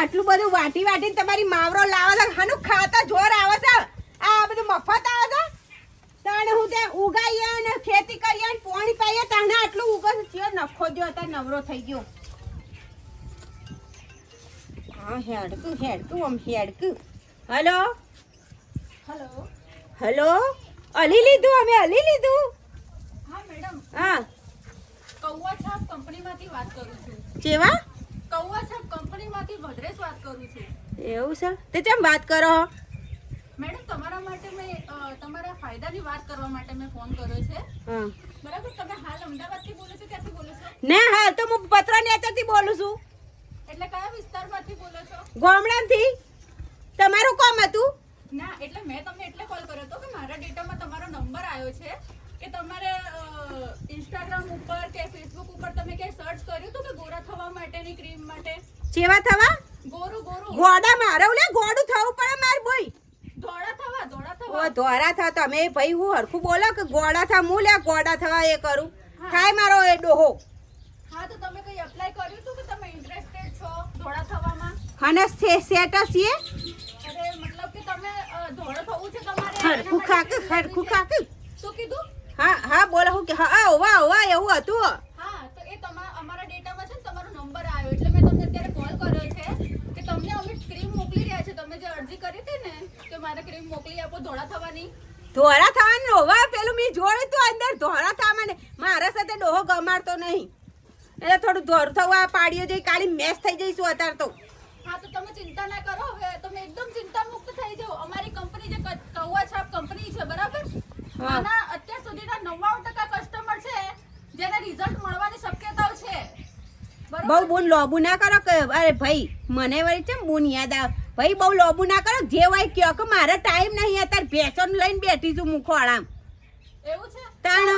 આટલું બધું વાટી વાટીને તમારી માવરો લાવો છો હાનું ખાતા જોર આવે છે. આ બધું મફત આવે છે? તાણે હું તે ઉગાઈએ અને ખેતી કરીએ અને પાણી પાઈએ તાણે આટલું ઉગો છે. ચિયો નખો જો અત્યારે નવરો થઈ ગયો. હા હેડકું હેડકું આમ હેડકું. હલો? હલો? હલો? અલી લીધું અમે અલી લીધું? હા મેડમ. હા. કૌવા છાપ કંપનીમાંથી વાત કરું છું. કેવા? કૌવા ભદ્રેશ વાત કરું છું. એવું છે? તે કેમ વાત કરો મેડમ તમારા માટે મેં તમારા ફાયદાની વાત કરવા માટે મેં ફોન કર્યો છે. બરાબર તમે હાલ અમદાવાદથી બોલો છો ક્યાંથી બોલો છો? ના હા તો હું પત્ર નેતાથી બોલું છું. એટલે કયા વિસ્તારમાંથી બોલો છો? ગામડાથી? તમારું કોમ હતું? ના એટલે મેં તમને એટલે કોલ કર્યો હતો કે મારા ડેટામાં તમારો નંબર આવ્યો છે કે તમારે ઇન્સ્ટાગ્રામ ઉપર કે ફેસબુક ઉપર તમે ક્યાંય સર્ચ કર્યું હતું કે ગોરા થવા માટેની ક્રીમ માટે? ચેવા થવા? ગોરું ગોરું. ગોડા મારે લે ગોડું થવું પડે માર બોય ધોળા થવા ધોળા ઓ ધોરા થા તમે ભાઈ હું હરખું બોલો કે ગોડા થા હું લે ગોડા થવા એ કરું. થાય મારો એ ડોહો. હા તો તમે કઈ એપ્લાય કર્યું હતું કે તમે ઇન્ટરેસ્ટેડ છો ધોળા થવામાં? અને સેટસ છે અરે મતલબ કે તમે અ, થવું છે તમારે હરખું ખાક હરખું ખાક. શું કીધું? હા હા બોલો હું કે હા ઓવા ઓવા એવું હતું હા તો એ તમારા અમારા ડેટામાં છે ને તમારો નંબર આવ્યો એટલે મેં તમને અત્યારે કોલ કર્યો છે કે તમને અમે ક્રીમ મોકલી રહ્યા છે તમે જે અરજી કરી હતી ને કે મારે ક્રીમ મોકલી આપો ધોળા થવાની. ધોળા થવાનું? હોવા પેલું મેં જોયું તું અંદર ધોળા થવા મને મારા સાથે ડોહો ગમાડતો નહીં. એટલે થોડું ધોર થવા પાડીઓ જઈ કાલી મેસ થઈ જઈશું અત્યારે તો. હા તો તમે ચિંતા ના કરો. હવે તમે એકદમ ચિંતા મુક્ત થઈ જાઓ. અમારી કંપની જે કૌવા છાપ કંપની છે બરાબર. આના અત્યાર સુધીના નવ્વાણું ટકા કસ્ટમર છે જેને રિઝલ્ટ મળવાની શક્યતાઓ છે. બહુ બોલ લોબુ ના કરો કે અરે ભાઈ મને વળી છે બોન યાદ આવે ભાઈ બહુ લોબુ ના કરો જે હોય કયો કે મારે ટાઈમ નહીં અત્યારે ભેસન લઈને બેઠી છું મુખો આરામ એવું છે? તાણ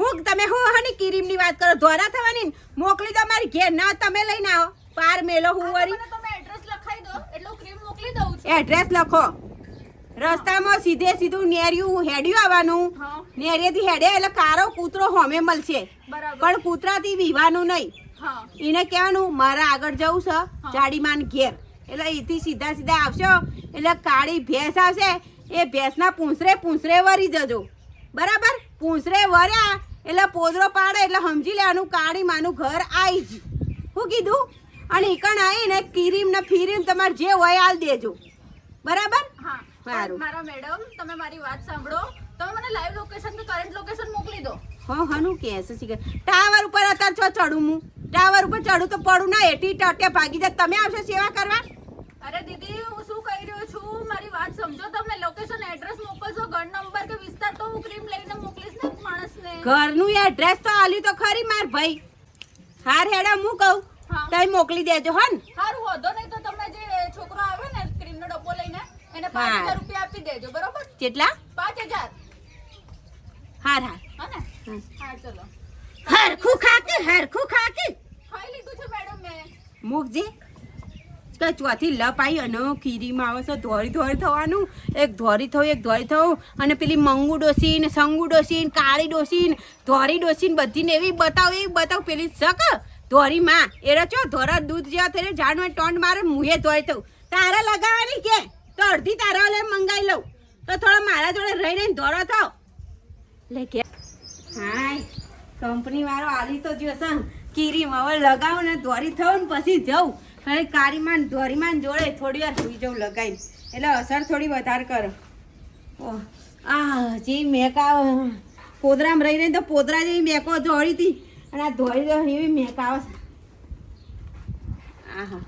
હું તમે હું હની કિરીમની વાત કરો? ધોરા થવાની મોકલી દો મારી ઘેર. ના તમે લઈને આવો. પાર મેલો હું હા, તમે એડ્રેસ લખાઈ દો. એટલે ક્રીમ મોકલી દઉં છું. એડ્રેસ લખો. રસ્તામાં સીધે સીધું નેરિયું હેડ્યું આવવાનું. હા. નેરિયેથી હેડે એટલે કારો કૂતરો હોમે મળશે. પણ કૂતરાથી વિવાનું નહીં. એને કહેવાનું મારા આગળ જવું છે જાડીમાન ઘેર. એટલે અહીંથી સીધા સીધા આવશો. એટલે કાળી ભેંસ આવશે. એ ભેંસના પૂંસરે પૂંસરે વરી જજો. બરાબર? પૂંસરે વર્યા એટલે પોદરો પાડે એટલે સમજી લેવાનું કાળી માનું ઘર આવી જ. શું કીધું? અને ઈકણ આવીને કિરીમ ને ફીરીમ તમારે જે હોય હાલ દેજો. બરાબર? હા. સારું. મારા મેડમ તમે મારી વાત સાંભળો. તમે મને લાઈવ લોકેશન કે કરંટ લોકેશન મોકલી દો. હા હાનું કે છે. ટાવર ઉપર અત્યારે છો ચડું હું? ટાવર ઉપર ચડું તો પડું ના એટી ટટે ભાગી જાય. તમે આવશો સેવા કરવા? અરે દીદી હું શું કહી રહ્યો છું? મારી વાત સમજો તમે લોકેશન એડ્રેસ મોકલશો ઘર નંબર કે વિસ્તાર તો હું ક્રીમ લઈને મોકલીશ ને માણસને. ઘરનું એડ્રેસ તો આલ્યું તો ખરી માર ભાઈ. હાર હેડા હું કહું. તમે મોકલી દેજો હન. હારું વધો નહીં તો તમે જે છોકરો આવે ને ક્રીમનો ડબ્બો લઈને એને પાંચ હા. હજાર રૂપિયા આપી દેજો બરોબર? કેટલા? પાંચ હજાર. હાર હાર. હા ને. હા ચલો. હરખું ખાતી હરખું ખાતી ખાઈ લીધું છે મેડમ મેં. મૂકજે કે ચોથી લપ આવી અને ખીરીમાં આવે છે ધોરી ધોરી થવાનું. એક ધોરી થવું એક ધોરી થવું અને પેલી મંગુ ડોસી ને સંગુ ડોસી ને કાળી ડોસી ને ધોરી ડોસી ને બધી ને એવી બતાવ એવી બતાવ. પેલી શક ધોરી માં એ ચો ધોરા દૂધ જેવા થઈને ઝાડ ટોંડ મારે મુહે ધોરી થયું. તારે લગાવવાની કે? તો અડધી તારા ઓલે મંગાવી લઉં. તો થોડા મારા જોડે રહી રહીને ધોરો થાવ. લે કે. હાય. કંપની વાળો આલી તો જોશે કીરીમાં હવે લગાવ ને ધોરી થવું ને પછી જવું અને કારીમાં ધોરીમાં જોડે થોડી વાર સુઈ જવું લગાવી એટલે અસર થોડી વધારે કરો. ઓહ, આ જે મેકા પોદરામાં રહી રહીને તો પોદરા જેવી મેકો ધોરી હતી. અને આ ધોળી તો એવી મેકાવ આહા.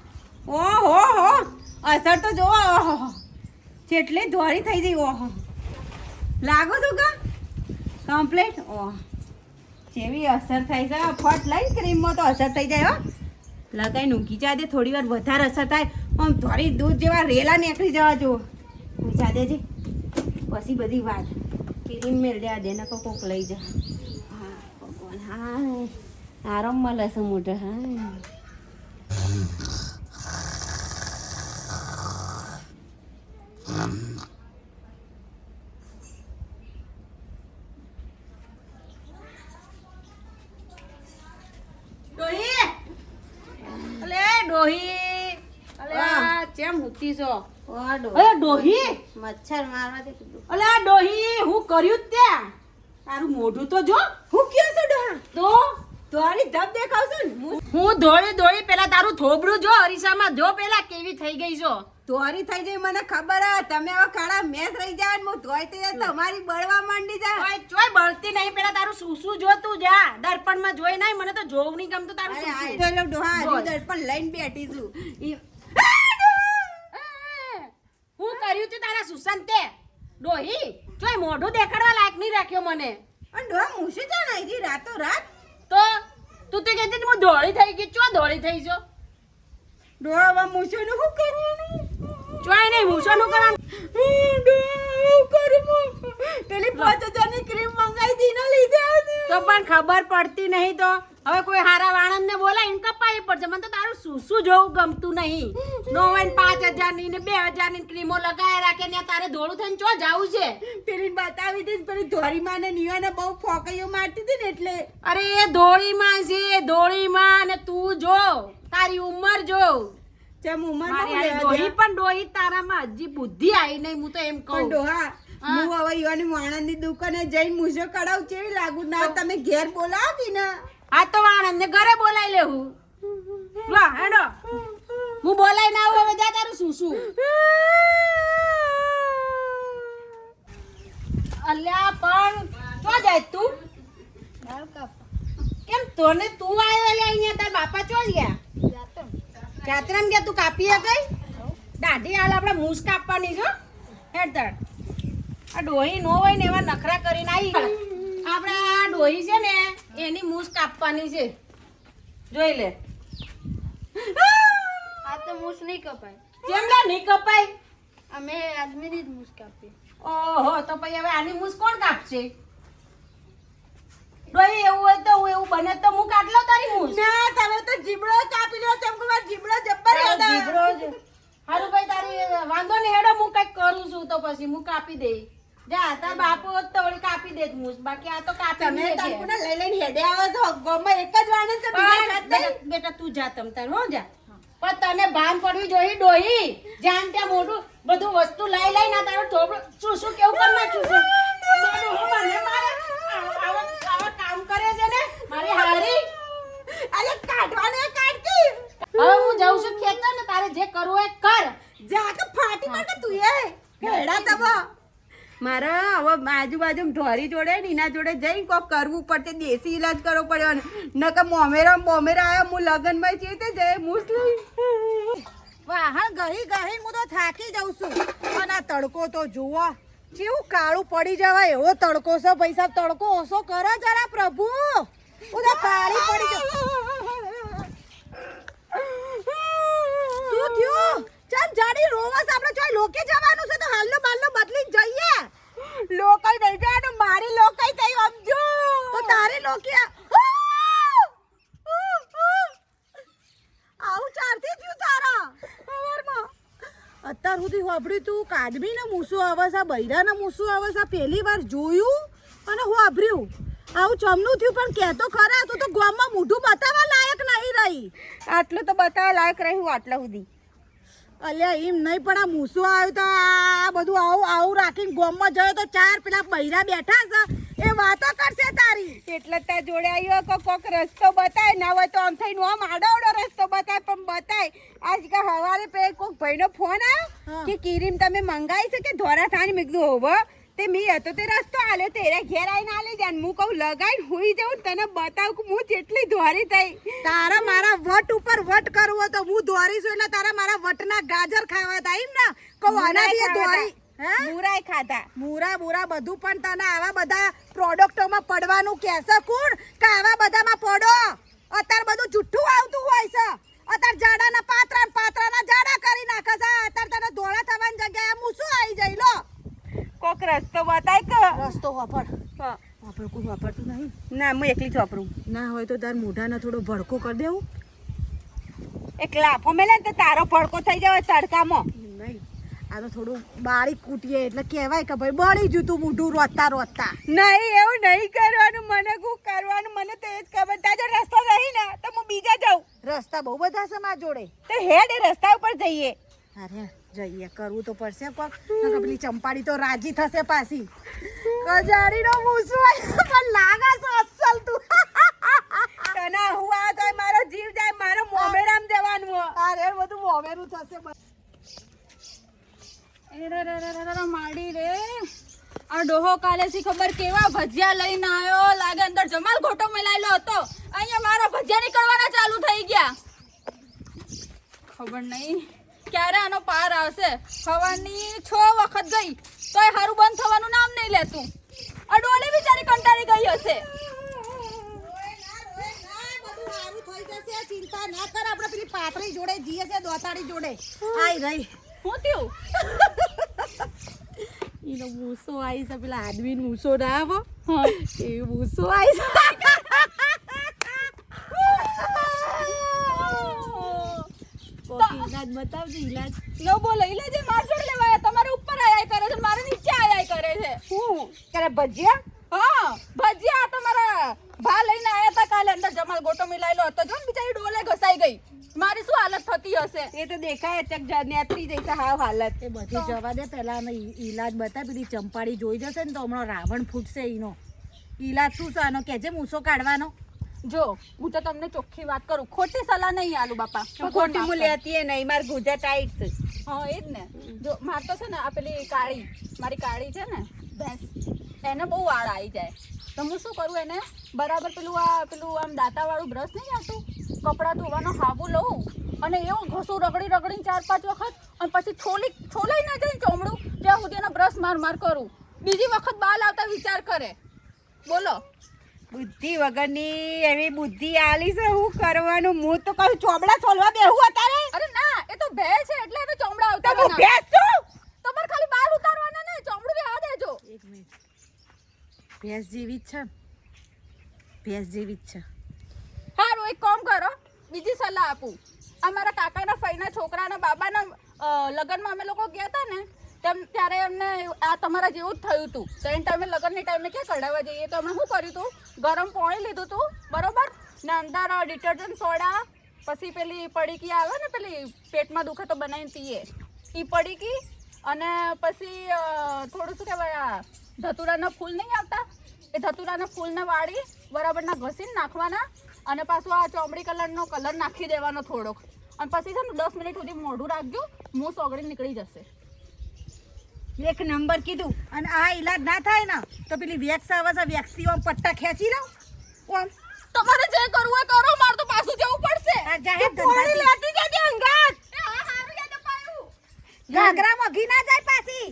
ઓહો હો અસર તો જોવો ઓહો જેટલી ધોળી થઈ ગઈ ઓહો. લાગો છું કા? કમ્પ્લીટ ઓહ. જેવી અસર થાય છે? ફટ લઈ ક્રીમમાં તો અસર થઈ જાય, હો. લગાઈને ઊંઘી જા દે, થોડી વાર વધારે અસર થાય. આમ થોડી દૂધ જેવા રેલા નીકળી જવા જુઓ. ઊંચા દેજે. પછી બધી વાત. ક્રીમ મેળ દેવા દે ને કોક લઈ જા. હા, ભગવાન હા આરામ મળે છે મોઢે હા ડોહી અલે ડોહી અલે ચેમ હુતી છો ઓ ડો અરે ડોહી? મચ્છર મારવાથી કીધું. અલે ડોહી હું કર્યું ત્યાં. તારું મોઢું તો જો. હું કયો છું ડોહા? તો? તોરી ધબ દેખાવશો ને? હું ધોળી દોડી પેલા તારું થોબડું જો અરીસામાં જો પેલા કેવી થઈ ગઈ છો ધોરી થઈ ગઈ મને ખબર હે. તમે હવે કાળા મેસ રહી જાય ને હું ધોઈ થઈ જાય તમારી બળવા માંડી જાય ઓય ચોય બળતી નહીં પેલા તારું સૂસું જોતું જા. દર્પણમાં જોઈ નહીં મને તો જોવું નહીં ગમતું તારું સૂસું. ડોહા દર્પણ લઈને બેઠી છું ઈ- હું કર્યું તું તારા સુસન તે ડોહી ચોય મોઢું દેખાડવા લાયક નહીં રાખ્યો મને. અને ડોહા મૂછી જાણ આવી ગઈ રાતો રાત તો તું તો કહેતી હતી હું ધોળી થઈ ગઈ ચો ધોળી થઈ છો? ડોહા હવે મૂછો નું શું કરવાનું ચોય નહીં મૂછોનું કરવાનું. હું ડોહા હું કરું હું? પેલી પાંચ હજારની ક્રીમ મંગાવી દી ના લીધે તો પણ ખબર પડતી નહીં તો? હવે કોઈ હારા વાણંદને ને કપાઈ પડશે. મને તો તારું શું શું જોવું ગમતું નહીં. નો હોય ને પાંચ હજારની ને બે હજારની ક્રીમો લગાવી રાખે ને તારે ધોળું થઈને ચો જાવું છે? પેલી બતાવી દઈશ ને પેલી ધોરીમાં ને નિયાને બહુ ફોકઈઓ મારતી હતી ને એટલે. અરે એ ધોળીમાં છે ધોળીમાં ને તું જો તારી ઉંમર જો. જેમ ઉંમર ડોહી પણ ડોહી તારામાં હજી બુદ્ધિ આવી નહીં હું તો એમ કહું. ડોહા હું. હવે યુવાની વાણંદની દુકાને જઈને મૂછો કઢાવ કેવી લાગુ? ના તમે ઘેર બોલાવી ને. આ તો આણંદ ને ઘરે બોલાવી લેવું. લો હેડો. હું બોલાઈ ના આવું, હવે જા તારું શું શું? અલ્યા, પણ તો જાય તું? કેમ તોને તું આવ્યો એટલે અહીંયા? તાર બાપા ચો ગયા? જાત્રામ ગયા તું કાપી ગઈ દાઢી હાલ આપણે મૂસ કાપવાની છો હેડ આ ડોહી નો હોય ને એવા નખરા કરીને આવી આપણે આ ડોહી છે ને એની મૂસ કાપવાની છે. જોઈ લે. આ તો મૂછ નહીં કપાય. કેમ લા નહીં કપાય? અમે આદમીની જ મૂસ કાપી ઓહો તો પછી હવે આની મૂસ કોણ કાપશે? ડોઈ એવું હોય તો હું એવું બને તો હું કાટલો તારી મૂસ ના તમે તો જીબડો કાપી લો તેમ કે જીબડો જબ્બર હતા. જીભડો જ. હારું ભાઈ તારી વાંધો નહીં હેડો હું કંઈક કરું છું તો પછી હું કાપી દઈ જા તાર બાપુ તો કાપી દેત મૂસ બાકી આ તો કાપી તમે. તંકુને લઈ લઈને હેડે આવે તો ગોમાં એક જ વાણંદ છે બીજા બેટા બેટા તું જા તમ તાર હો જા. પણ તને ભાન પડવી જોઈએ ડોહી. જ્યાં ત્યાં મોટું બધું વસ્તુ લઈ લઈ ના તારો થોડું શું શું કેવું કર નાખ્યું છે? મને મારે આવા- આવા આવા કામ કરે છે ને? મારી હારી? અરે કાઢવાને કાઢતી. હવે હું જાઉં છું ખેતર ને તારે જે કરવું હોય એ કર. જા કે ફાટી માટે તું એ. ભેડા તબો મારે હવે આજુબાજુ ઢોરી જોડે ને એના જોડે જઈને કોક કરવું પડશે, દેશી ઈલાજ કરવો પડ્યો નકર મોમેરા મોમેરા આયા હું લગ્નમાં છે તે જય મુસ્લિમ. વાહણ ગહી ગહી હું તો થાકી જાઉં છું. અને આ તડકો તો જુઓ, કેવું કાળું પડી જવાય એવો તડકો છે ભાઈ સાહેબ. તડકો ઓછો કરો જરા પ્રભુ. હું તો કાળી પડી જાઉં. શું થયું? ચાલ જાડી રોવાસ આપણે ચોય લોકે જવાનું છે તો હાલનો માલનો બદલી જઈએ. લોકાઈ નહીં જવાનું મારી લોકઈ થઈ સમજો. તો તારી લોકી આવું ચારથી થયું તારા. અત્યાર સુધી વાપર્યું તું કાદમી ને મૂસું આવસા બૈરા ને મૂસું આવસા પહેલી વાર જોયું અને વાપર્યું આવું ચમનું થયું પણ કહેતો ખરા તું તો ગામમાં મોઢું બતાવવા લાયક નહીં રહી. આટલું તો બતાવવા લાયક રહ્યું આટલા સુધી. અલ્યા એમ નહીં પણ આ મૂસો આવ્યો તો આ બધું આવું આવું રાખીને ગોમમાં જયો તો ચાર પેલા બૈરા બેઠા છે એ વાતો કરશે તારી. એટલે ત્યાં જોડે આવ્યો કે કોક રસ્તો બતાય ના હોય તો આમ થઈને આમ આડો રસ્તો બતાય પણ બતાય. આજ કે હવારે પે કોક ભાઈનો ફોન આવ્યો કે કિરીમ તમે મંગાવી છે કે ધોરા થાની મેં કીધું હોવ. તે મી હતો તે રસ્તો આલે તેરા ઘેર આવીને આલે જાન હું કહું લગાઈને હુઈ જાઉં તને બતાવું કે હું જેટલી ધોરી થઈ. તારા મારા વટ ઉપર વટ કરવો તો હું ધોરીશું એટલે તારા મારા વટના ગાજર ખાવા હતા એમ ને? કહું આનાથી ધોરી. મુરાય ખાતા મુરા મુરા બધું પણ તને આવા બધા પ્રોડક્ટોમાં પડવાનું કહેશે કોણ? કે આવા બધામાં પડો? અત્યારે બધું જુઠ્ઠું આવતું હોય છે. અત્યારે જાડાના પાત્રા પાત્રાના જાડા કરી નાખે છે. અત્યારે તને ધોળા થવાની જગ્યાએ શું આવી જાય લો? કોક રસ્તો બતાય કે? રસ્તો વાપર વાપર કોઈ વાપરતું નહીં. ના હું એકલી જ વાપરું ના હોય તો તાર મોઢાને થોડો ભડકો કરી દેવું. એક લાફો મેલે તો તારો ભડકો થઈ જાય તડકામાં. નહીં. આ તો થોડું બારીક કૂટીએ એટલે કહેવાય કે ભાઈ બળી જતું તું મોઢું રોતા રોતા. નહીં એવું નહીં કરવાનું. મને કું કરવાનું? મને તો એ જ ખબર તાજો રસ્તો નહીં ને તો હું બીજા જાઉં. રસ્તા બહુ બધા છે મારા જોડે. તો હેડ રસ્તા ઉપર જઈએ. અરે જઈએ કરવું તો પડશે કોક પેલી ચંપાડી તો રાજી થશે પાછી. કજાડીનો મૂસો આવ્યો, પણ લાગે છે અસલ તું. તને હું આ તો મારો જીવ જાય મારો મોમેરામ દેવાનું હો. અરે બધું મોમેરું થશે એ રે રે રે રે રે માડી રે. આ ડોહો કાલે સી ખબર કેવા ભજીયા લઈને આવ્યો લાગે અંદર જમાલ ખોટો મેલાયેલો હતો. અહીંયા મારા ભજીયા નીકળવાના ચાલુ થઈ ગયા. ખબર નહીં. ક્યારે આનો પાર આવશે? ખવાની છ વખત ગઈ તોય હારું બંધ થવાનું નામ નહીં લેતું. અડોલી બિચારી કંટાળી ગઈ હશે. ચિંતા ના કર આપણે પેલી પાતળી જોડે જીએ છે દોતાડી જોડે આઈ રહી હું થયું? એનો મૂસો આવી છે પેલા આદમી મૂસો ના આવો. હા. એ મૂસો આવી છે. ઈલાજ બતાવજો ઈલાજ. લો બોલો ઇલાજ લેજે માર જોડે લેવાયા. તમારે ઉપર આયા કરે છે મારે નીચે આયા કરે છે. હું કરે ભજીયા? હા ભજીયા તમારા ભા લઈને આયા હતા કાલે અંદર. જમાલ ગોટો મિલાયેલો હતો. જો ને બિચારી ડોલે ઘસાઈ ગઈ. મારી શું હાલત થતી હશે? એ તો દેખાય ચક નેત્રી જઈ છે હાવ હાલત. એ બધી જવા દે પહેલા અમે ઇલાજ ઈલાજ બતાવ પેલી ચંપાડી જોઈ જશે ને તો હમણાં રાવણ ફૂટશે એનો. ઈલાજ શું છે આનો? કેજે મૂસો કાઢવાનો? જો હું તો તમને ચોખ્ખી વાત કરું. ખોટી સલાહ નહીં આલુ બાપા. ખોટી હું લેતી એ નહીં. માર ગુજા ટાઈટ છે. હા એ જ ને. જો માર તો છે ને આ પેલી કાળી મારી કાળી છે ને ભેંસ એને બહુ વાળ આવી જાય. તો હું શું કરું એને? બરાબર પેલું આ પેલું આમ દાંતાવાળું બ્રશ નહીં આવતું? કપડાં ધોવાનો હાબુ લઉં અને એવો ઘસું રગડી રગડીને ચાર પાંચ વખત અને પછી છોલી છોલાઈ ના જાય ચોમડું ત્યાં સુધી એનો બ્રશ માર માર કરું. બીજી વખત બાલ આવતા વિચાર કરે. બોલો. બુદ્ધિ વગરની એવી બુદ્ધિ આલી છે હું કરવાનું? હું તો કહું ચોમડા સોલવા બેહું અત્યારે? અરે ના એ તો ભે છે એટલે એને ચોમડા તો આવતા હું ભે છું તમારે ખાલી બાલ ઉતારવાના ને ચોમડું બેહવા દેજો. એક મિનિટ. ભેંસ જેવી જ છે. ભેંસ જેવી જ છે. હારું એક કામ કરો બીજી સલાહ આપું. અમારા કાકાના ફઈના છોકરાના બાબાના લગ્નમાં અમે લોકો ગયા હતા ને તેમ ત્યારે એમને આ તમારા જેવું જ થયું હતું તો એને ટાઈમે લગ્નની ટાઈમે ક્યાં કઢાવવા જઈએ? તો અમે શું કર્યું હતું ગરમ પાણી લીધું હતું બરોબર? ને અંદર ડિટર્જન્ટ સોડા, પછી પેલી પડીકી આવે ને પેલી, પેટમાં દુખે તો બનાવીને પીએ. એ પડીકી અને પછી થોડું શું કહેવાય, આ ધતુરાના ફૂલ નહીં આવતા? એ ધતુરાના ફૂલને વાળી બરાબરના ઘસીને નાખવાના અને પાછું આ ચોમડી કલરનો કલર નાખી દેવાનો થોડોક. અને પછી છે ને દસ મિનિટ સુધી મોઢું રાખજો મૂસ ઓગળી નીકળી જશે. એક નંબર કીધું. અને આ ઈલાજ ના થાય ને તો પેલી વેક્સ આવે છે વેક્સથી આમ પટ્ટા ખેંચી લઉં. કોણ તમારે જે કરવું હોય કરો મારે તો પાછું જવું પડશે. આ જાહેર તું પોણી ધંધાથી. લેતી જજે અંગાત. એ. ઘાઘરામાં ઘી ના જાય પાછી.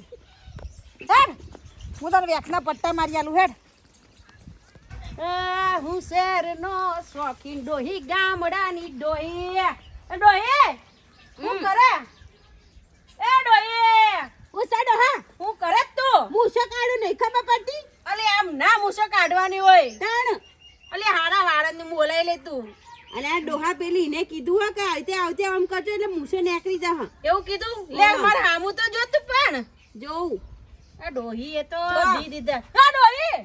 હેડ. હું તને વેક્સના પટ્ટા મારી આલું હેડ. આ હું શહેરનો શોખીન ડોહી ગામડાની ડોહી. ડોહી હું કરે? એ ડોહી હું. હા હું કરે જ તું? મૂસો કાઢું નહીં ખબર પડતી? અલે આમ ના મૂસો કાઢવાની હોય. તાણ. અલે હારા વાળાને બોલાઈ લે તું. અને આ ડોહા પેલી ને કીધું હા કે આવતે આવતે આમ કરજો એટલે મૂસો નીકળી જા એવું કીધું? લે માર હામું તો જોત પણ. જોઉં. આ ડોહી એ તો દી દીધા. આ ડોહી?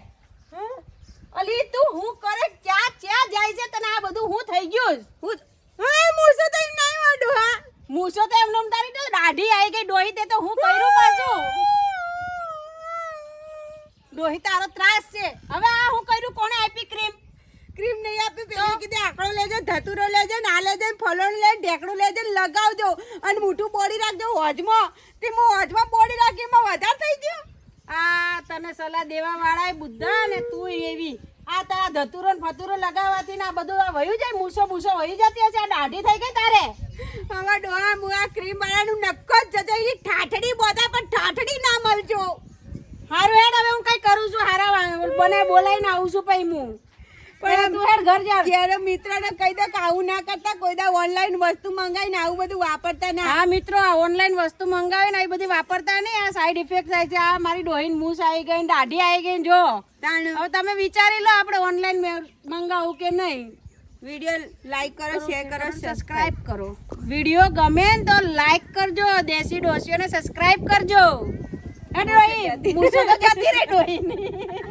અલી તું હું કરે ક્યાં ક્યાં જાય છે તને આ બધું? હું થઈ ગયું હું મૂસો તો નહીં વાડું હા મૂસો તો એમનો એમ તારી તો દાઢી આવી ગઈ ડોહી તે તો હું કર્યું પાછું? ડોહી તારો ત્રાસ છે. હવે આ હું કર્યું કોણે આપી ક્રીમ ક્રીમ નહીં આપી પેલી કીધું આકડો લેજો ધતુરો લેજો ના લેજો ફલોણ લે ઢેકડું લેજો લગાવજો અને મોટું બોડી રાખજો હોજમાં. તે હું હોજમાં બોડી રાખી એમાં વધારે થઈ ગયો. આ તને સલાહ દેવા વાળા બુદ્ધા ને તું એવી. આ તારા ધતુરો ને ફતુરો લગાવવાથી ને આ બધું આ વયું જાય મૂસો મૂસો વહી જતી હશે આ દાઢી થઈ ગઈ તારે? હવે ડોહા હું આ ક્રીમ વાળાનું નક્કો જ જતો એની ઠાઠડી બોધા પણ ઠાઠડી ના મળજો. હારું હેડ હવે હું કઈ કરું છું હારા બને બોલાઈને આવું છું પછી હું. પણ તું હેડ ઘર જા ઘેર મિત્રને કહી દે કે આવું ના કરતા કોઈ દા ઓનલાઈન વસ્તુ મંગાવીને આવું બધું વાપરતા ના. હા મિત્રો આ ઓનલાઈન વસ્તુ મંગાવે ને બધી વાપરતા નહીં. આ સાઈડ ઇફેક્ટ થાય છે. આ મારી ડોહીન મૂસ આવી ગઈ દાઢી આવી ગઈ જો. હવે તમે વિચારી લો આપણે ઓનલાઈન મંગાવું કે નહીં. વીડિયો લાઈક કરો શેર કરો સબસ્ક્રાઇબ કરો. વીડિયો ગમે તો લાઈક કરજો દેશી ડોસીઓને સબસ્ક્રાઇબ કરજો. હે ડોહી? મૂસો તો જતી રહે ડોહીની.